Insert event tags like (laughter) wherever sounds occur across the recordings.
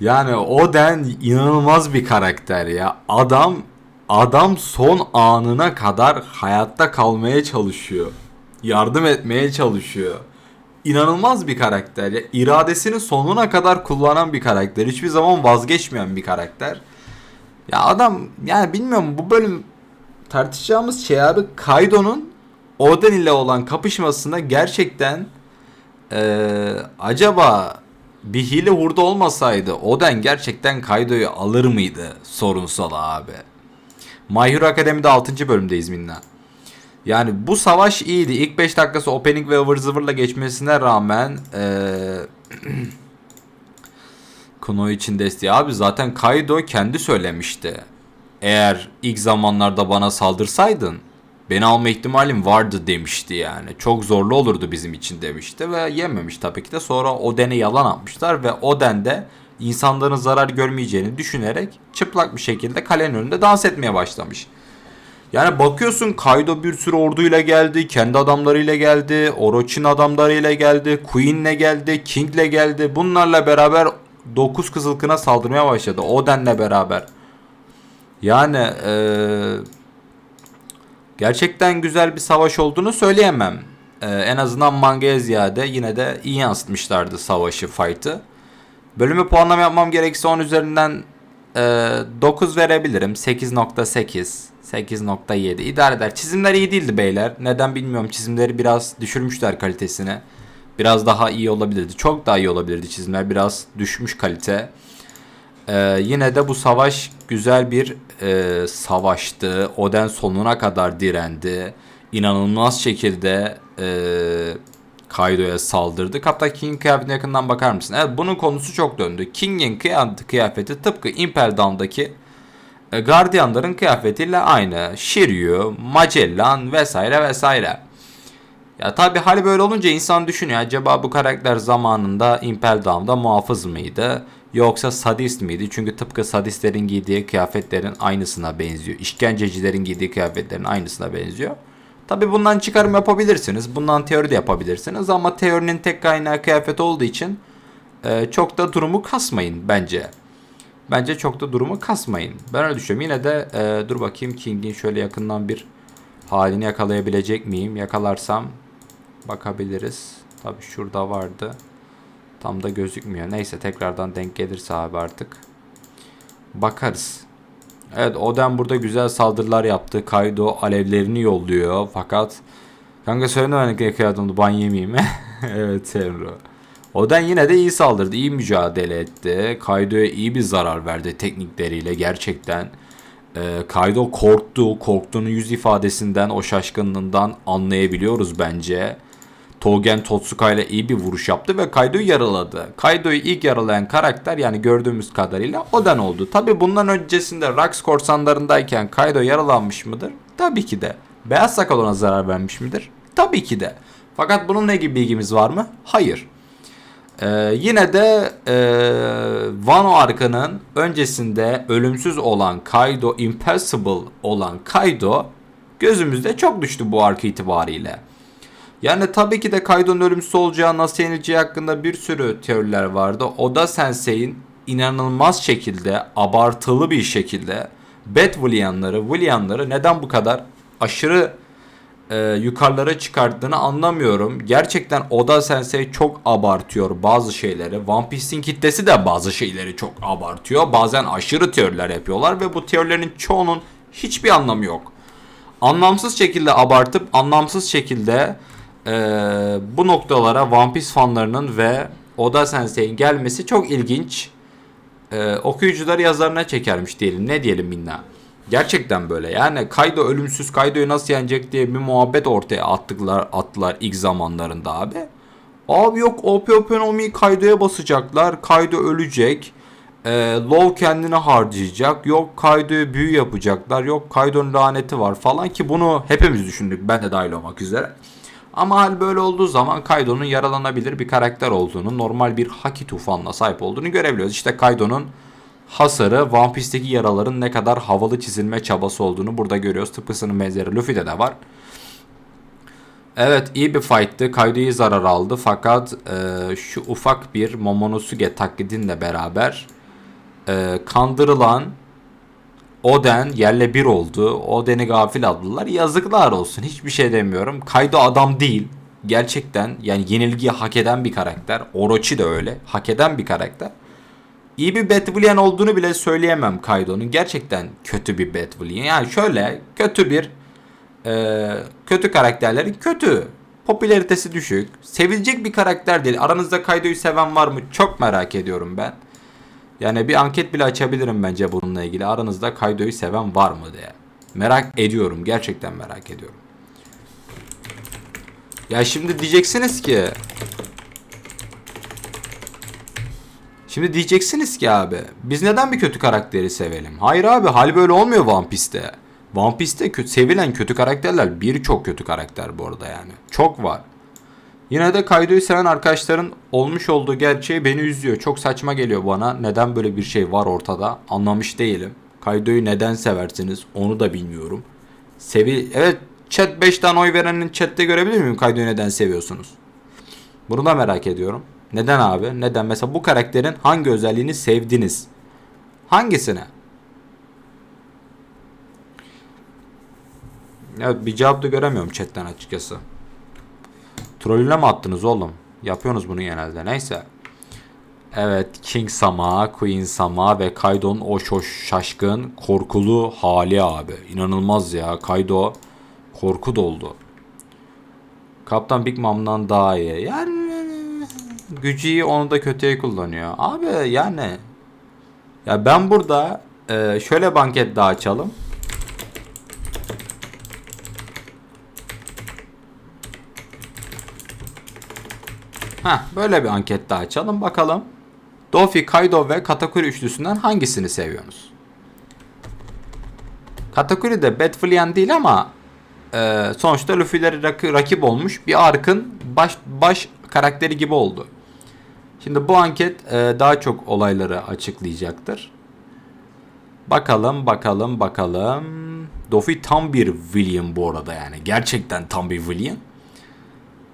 Yani Oden inanılmaz bir karakter ya. Adam adam son anına kadar hayatta kalmaya çalışıyor. Yardım etmeye çalışıyor. İnanılmaz bir karakter ya. İradesini sonuna kadar kullanan bir karakter. Hiçbir zaman vazgeçmeyen bir karakter. Ya adam yani bilmiyorum bu bölüm tartışacağımız şey abi Kaido'nun Oden ile olan kapışmasında gerçekten eee, acaba bir hile hurda olmasaydı Oden gerçekten Kaido'yu alır mıydı sorunsal abi. My Hero Academy'de 6. bölümdeyiz minna. Yani bu savaş iyiydi. İlk 5 dakikası opening ve ıvır zıvırla geçmesine rağmen eee Kuno için desteği abi zaten Kaido kendi söylemişti. Eğer ilk zamanlarda bana saldırsaydın beni alma ihtimalim vardı demişti yani. Çok zorlu olurdu bizim için demişti ve yememiş tabii ki de. Sonra Oden'e yalan atmışlar ve Oden de insanların zarar görmeyeceğini düşünerek çıplak bir şekilde kalenin önünde dans etmeye başlamış. Yani bakıyorsun Kaido bir sürü orduyla geldi, kendi adamlarıyla geldi, Orochi'nin adamlarıyla geldi, Queen'le geldi, King'le geldi. Bunlarla beraber 9 Kızılkın'a saldırmaya başladı. Oden'le beraber. Yani eee, gerçekten güzel bir savaş olduğunu söyleyemem. Eee, en azından mangaya ziyade yine de iyi yansıtmışlardı savaşı, fight'ı. Bölümü puanlama yapmam gerekirse 10 üzerinden eee 9 verebilirim. 8.8, 8.7 idare eder. Çizimler iyi değildi beyler. Neden bilmiyorum. Çizimleri biraz düşürmüşler kalitesini. Biraz daha iyi olabilirdi. Çok daha iyi olabilirdi çizimler. Biraz düşmüş kalite. Ee, yine de bu savaş güzel bir e, savaştı. Oden sonuna kadar direndi. İnanılmaz şekilde e, Kaido'ya saldırdı. Hatta King kıyafetine yakından bakar mısın? Evet bunun konusu çok döndü. King'in kıyafeti, tıpkı Impel Down'daki e, Guardianların kıyafetiyle aynı. Shiryu, Magellan vesaire vesaire. Ya tabi hali böyle olunca insan düşünüyor acaba bu karakter zamanında Impel Down'da muhafız mıydı? Yoksa sadist miydi? Çünkü tıpkı sadistlerin giydiği kıyafetlerin aynısına benziyor. İşkencecilerin giydiği kıyafetlerin aynısına benziyor. Tabi bundan çıkarım yapabilirsiniz. Bundan teori de yapabilirsiniz. Ama teorinin tek kaynağı kıyafet olduğu için e, çok da durumu kasmayın bence. Bence çok da durumu kasmayın. Ben öyle düşünüyorum. Yine de e, dur bakayım King'in şöyle yakından bir halini yakalayabilecek miyim? Yakalarsam bakabiliriz. Tabi şurada vardı. Tam da gözükmüyor. Neyse tekrardan denk gelirse abi artık. Bakarız. Evet Oden burada güzel saldırılar yaptı. Kaido alevlerini yolluyor. Fakat kanka söylemedik yakaladım ban yemeyeyim. (laughs) evet Senro. Oden yine de iyi saldırdı. iyi mücadele etti. Kaido'ya iyi bir zarar verdi teknikleriyle gerçekten. Ee, Kaido korktu. Korktuğunu yüz ifadesinden, o şaşkınlığından anlayabiliyoruz bence. Togen Totsuka ile iyi bir vuruş yaptı ve Kaido'yu yaraladı. Kaido'yu ilk yaralayan karakter yani gördüğümüz kadarıyla Oden oldu. Tabi bundan öncesinde Rax korsanlarındayken Kaido yaralanmış mıdır? Tabii ki de. Beyaz sakal ona zarar vermiş midir? Tabii ki de. Fakat bununla ilgili bilgimiz var mı? Hayır. Ee, yine de e, Wano arkının öncesinde ölümsüz olan Kaido, Impassable olan Kaido gözümüzde çok düştü bu ark itibariyle. Yani tabii ki de Kaido'nun ölümsüz olacağı, nasıl yenileceği hakkında bir sürü teoriler vardı. Oda Sensei'in inanılmaz şekilde, abartılı bir şekilde Bad William'ları, William'ları neden bu kadar aşırı e, yukarılara çıkarttığını anlamıyorum. Gerçekten Oda Sensei çok abartıyor bazı şeyleri. One Piece'in kitlesi de bazı şeyleri çok abartıyor. Bazen aşırı teoriler yapıyorlar ve bu teorilerin çoğunun hiçbir anlamı yok. Anlamsız şekilde abartıp anlamsız şekilde e, bu noktalara One Piece fanlarının ve Oda Sensei'nin gelmesi çok ilginç. E, okuyucuları yazarına çekermiş diyelim. Ne diyelim minna. Gerçekten böyle. Yani Kaido ölümsüz Kaido'yu nasıl yenecek diye bir muhabbet ortaya attılar, attılar ilk zamanlarında abi. Abi yok OP Openomi'yi Kaido'ya basacaklar. Kaido ölecek. Ee, Love kendini harcayacak. Yok Kaido'ya büyü yapacaklar. Yok Kaido'nun laneti var falan ki bunu hepimiz düşündük. Ben de dahil olmak üzere. Ama hal böyle olduğu zaman Kaido'nun yaralanabilir bir karakter olduğunu, normal bir haki tufanına sahip olduğunu görebiliyoruz. İşte Kaido'nun hasarı One Piece'teki yaraların ne kadar havalı çizilme çabası olduğunu burada görüyoruz. Tıpkısının benzeri Luffy'de de var. Evet iyi bir fight'tı. Kaido iyi zarar aldı fakat e, şu ufak bir Momonosuke taklidinle beraber e, kandırılan Oden yerle bir oldu. Oden'i gafil aldılar. Yazıklar olsun. Hiçbir şey demiyorum. Kaido adam değil. Gerçekten yani yenilgiyi hak eden bir karakter. Orochi de öyle. Hak eden bir karakter. İyi bir Batwillian olduğunu bile söyleyemem Kaido'nun. Gerçekten kötü bir Batwillian. Yani şöyle kötü bir e, kötü karakterlerin kötü. Popülaritesi düşük. Sevilecek bir karakter değil. Aranızda Kaido'yu seven var mı? Çok merak ediyorum ben. Yani bir anket bile açabilirim bence bununla ilgili. Aranızda Kaido'yu seven var mı diye. Merak ediyorum. Gerçekten merak ediyorum. Ya şimdi diyeceksiniz ki Şimdi diyeceksiniz ki abi biz neden bir kötü karakteri sevelim? Hayır abi hal böyle olmuyor One Piece'te. One Piece'te kötü, sevilen kötü karakterler birçok kötü karakter bu arada yani. Çok var. Yine de Kaido'yu seven arkadaşların olmuş olduğu gerçeği beni üzüyor. Çok saçma geliyor bana. Neden böyle bir şey var ortada anlamış değilim. Kaido'yu neden seversiniz onu da bilmiyorum. Sevi evet chat 5 tane oy verenin chatte görebilir miyim Kaido'yu neden seviyorsunuz? Bunu da merak ediyorum. Neden abi? Neden? Mesela bu karakterin hangi özelliğini sevdiniz? Hangisine? Evet bir cevap da göremiyorum chatten açıkçası. Trollüne mi attınız oğlum? Yapıyorsunuz bunu genelde. Neyse. Evet King Sama, Queen Sama ve Kaido'nun o şaşkın, korkulu hali abi. İnanılmaz ya. Kaido korku doldu. Kaptan Big Mom'dan daha iyi. Yani gücü onu da kötüye kullanıyor. Abi yani ya ben burada e, şöyle banket daha açalım. Heh, böyle bir anket daha açalım bakalım. Dofi, Kaido ve Katakuri üçlüsünden hangisini seviyorsunuz? Katakuri de Batflian değil ama e, sonuçta Luffy'leri rak- rakip olmuş bir arkın baş, baş karakteri gibi oldu. Şimdi bu anket e, daha çok olayları açıklayacaktır. Bakalım bakalım bakalım. Dofi tam bir William bu arada yani. Gerçekten tam bir William.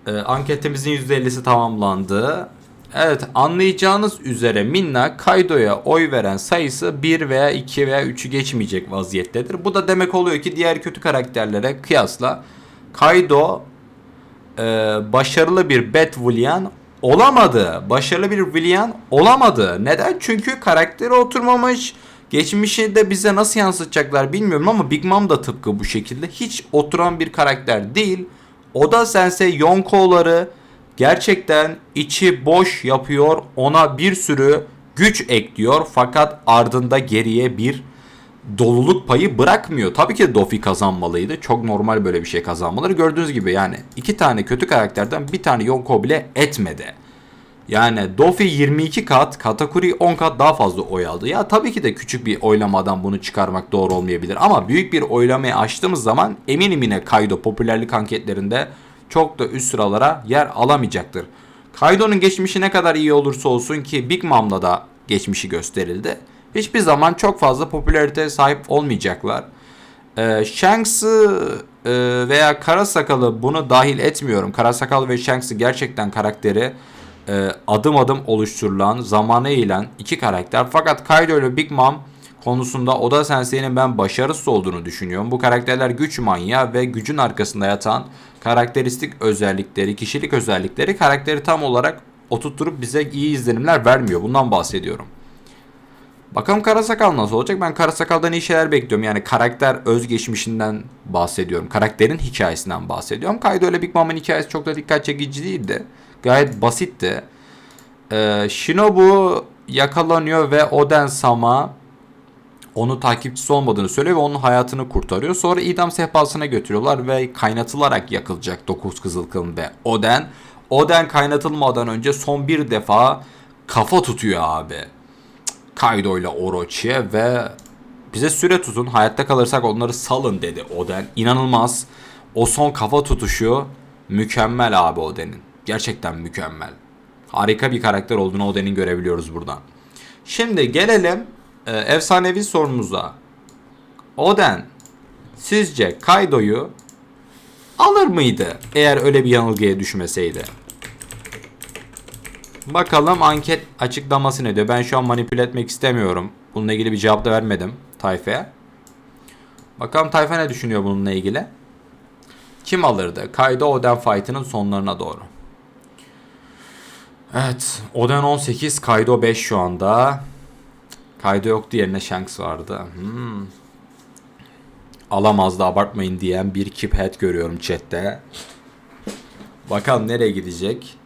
E, anketimizin %50'si tamamlandı. Evet anlayacağınız üzere Minna Kaido'ya oy veren sayısı 1 veya 2 veya 3'ü geçmeyecek vaziyettedir. Bu da demek oluyor ki diğer kötü karakterlere kıyasla Kaido e, başarılı bir Batwillian olamadı. Başarılı bir Willian olamadı. Neden? Çünkü karakteri oturmamış. Geçmişi de bize nasıl yansıtacaklar bilmiyorum ama Big Mom da tıpkı bu şekilde. Hiç oturan bir karakter değil. Oda Sensei Yonko'ları gerçekten içi boş yapıyor. Ona bir sürü güç ekliyor fakat ardında geriye bir doluluk payı bırakmıyor. Tabii ki Dofi kazanmalıydı. Çok normal böyle bir şey kazanmaları. Gördüğünüz gibi yani iki tane kötü karakterden bir tane Yonko bile etmedi. Yani Dofi 22 kat, Katakuri 10 kat daha fazla oy aldı. Ya tabii ki de küçük bir oylamadan bunu çıkarmak doğru olmayabilir. Ama büyük bir oylamayı açtığımız zaman eminim yine Kaido popülerlik anketlerinde çok da üst sıralara yer alamayacaktır. Kaido'nun geçmişi ne kadar iyi olursa olsun ki Big Mom'la da geçmişi gösterildi. Hiçbir zaman çok fazla popülariteye sahip olmayacaklar. Ee, Shanks'ı e, veya Karasakalı bunu dahil etmiyorum. Karasakalı ve Shanks'ı gerçekten karakteri e, adım adım oluşturulan, zamana eğilen iki karakter. Fakat Kaido ile Big Mom konusunda Oda Sensei'nin ben başarısız olduğunu düşünüyorum. Bu karakterler güç manyağı ve gücün arkasında yatan karakteristik özellikleri, kişilik özellikleri karakteri tam olarak oturtturup bize iyi izlenimler vermiyor. Bundan bahsediyorum. Bakalım Karasakal nasıl olacak? Ben Karasakal'dan iyi şeyler bekliyorum. Yani karakter özgeçmişinden bahsediyorum. Karakterin hikayesinden bahsediyorum. Kaido ile Big Mom'un hikayesi çok da dikkat çekici değildi. Gayet basitti. Ee, Shinobu yakalanıyor ve Oden Sama onu takipçisi olmadığını söylüyor ve onun hayatını kurtarıyor. Sonra idam sehpasına götürüyorlar ve kaynatılarak yakılacak Dokuz Kızıl Kılın ve Oden. Oden kaynatılmadan önce son bir defa kafa tutuyor abi. Kaido ile Orochi'ye ve bize süre tutun hayatta kalırsak onları salın dedi Oden. İnanılmaz. O son kafa tutuşu mükemmel abi Oden'in. Gerçekten mükemmel. Harika bir karakter olduğunu Oden'in görebiliyoruz buradan. Şimdi gelelim e, efsanevi sorumuza. Oden sizce Kaido'yu alır mıydı eğer öyle bir yanılgıya düşmeseydi? Bakalım anket açıklaması ne diyor. Ben şu an manipüle etmek istemiyorum. Bununla ilgili bir cevap da vermedim tayfaya. Bakalım tayfa ne düşünüyor bununla ilgili. Kim alırdı? Kaido Oden fight'ının sonlarına doğru. Evet. Oden 18, Kaido 5 şu anda. Kaido yoktu yerine Shanks vardı. Hmm. Alamazdı abartmayın diyen bir keep head görüyorum chatte. Bakalım nereye gidecek.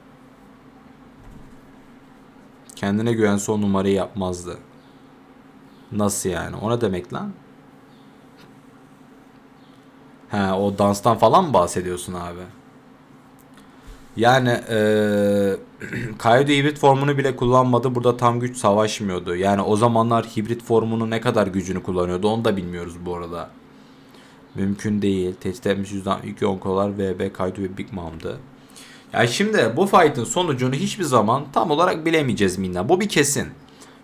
Kendine güvense o numarayı yapmazdı. Nasıl yani? O ne demek lan? He o danstan falan mı bahsediyorsun abi? Yani eee (clears throat) Kaido hibrit formunu bile kullanmadı. Burada tam güç savaşmıyordu. Yani o zamanlar hibrit formunu ne kadar gücünü kullanıyordu onu da bilmiyoruz bu arada. Mümkün değil. Tehdit etmiş yüzden ilk onkolar VB Kaido ve Big Mom'dı. Yani şimdi bu fight'ın sonucunu hiçbir zaman tam olarak bilemeyeceğiz Minna. Bu bir kesin.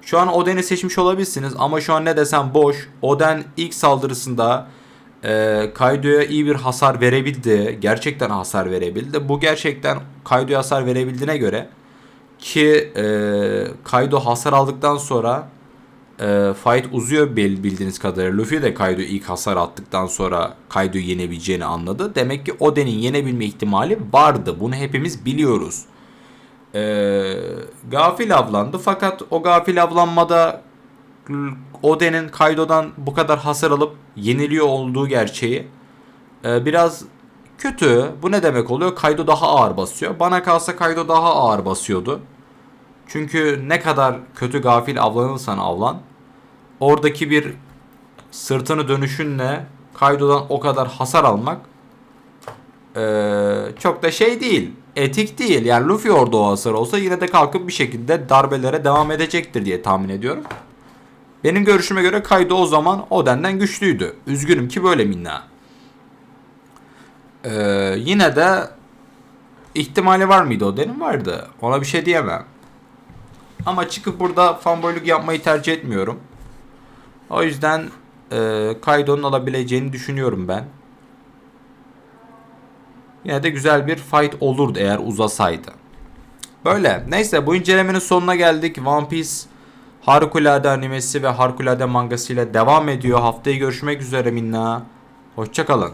Şu an Oden'i seçmiş olabilirsiniz ama şu an ne desem boş. Oden ilk saldırısında e, Kaido'ya iyi bir hasar verebildi. Gerçekten hasar verebildi. Bu gerçekten Kaido'ya hasar verebildiğine göre ki e, Kaido hasar aldıktan sonra e, fight uzuyor bil- bildiğiniz kadarıyla. Luffy de Kaido ilk hasar attıktan sonra Kaido'yu yenebileceğini anladı. Demek ki Oden'in yenebilme ihtimali vardı. Bunu hepimiz biliyoruz. E, gafil avlandı fakat o gafil avlanmada Oden'in Kaido'dan bu kadar hasar alıp yeniliyor olduğu gerçeği e, biraz kötü. Bu ne demek oluyor? Kaido daha ağır basıyor. Bana kalsa Kaido daha ağır basıyordu. Çünkü ne kadar kötü gafil avlanırsan avlan oradaki bir sırtını dönüşünle Kaido'dan o kadar hasar almak eee, çok da şey değil. Etik değil. Yani Luffy orada o hasar olsa yine de kalkıp bir şekilde darbelere devam edecektir diye tahmin ediyorum. Benim görüşüme göre Kaido o zaman Oden'den güçlüydü. Üzgünüm ki böyle minna. Ee, yine de ihtimali var mıydı Oden'in? Vardı. Ona bir şey diyemem. Ama çıkıp burada fanboyluk yapmayı tercih etmiyorum. O yüzden e, Kaido'nun alabileceğini düşünüyorum ben. Yine de güzel bir fight olurdu eğer uzasaydı. Böyle. Neyse bu incelemenin sonuna geldik. One Piece harikulade animesi ve harikulade mangasıyla devam ediyor. Haftaya görüşmek üzere minna. Hoşçakalın.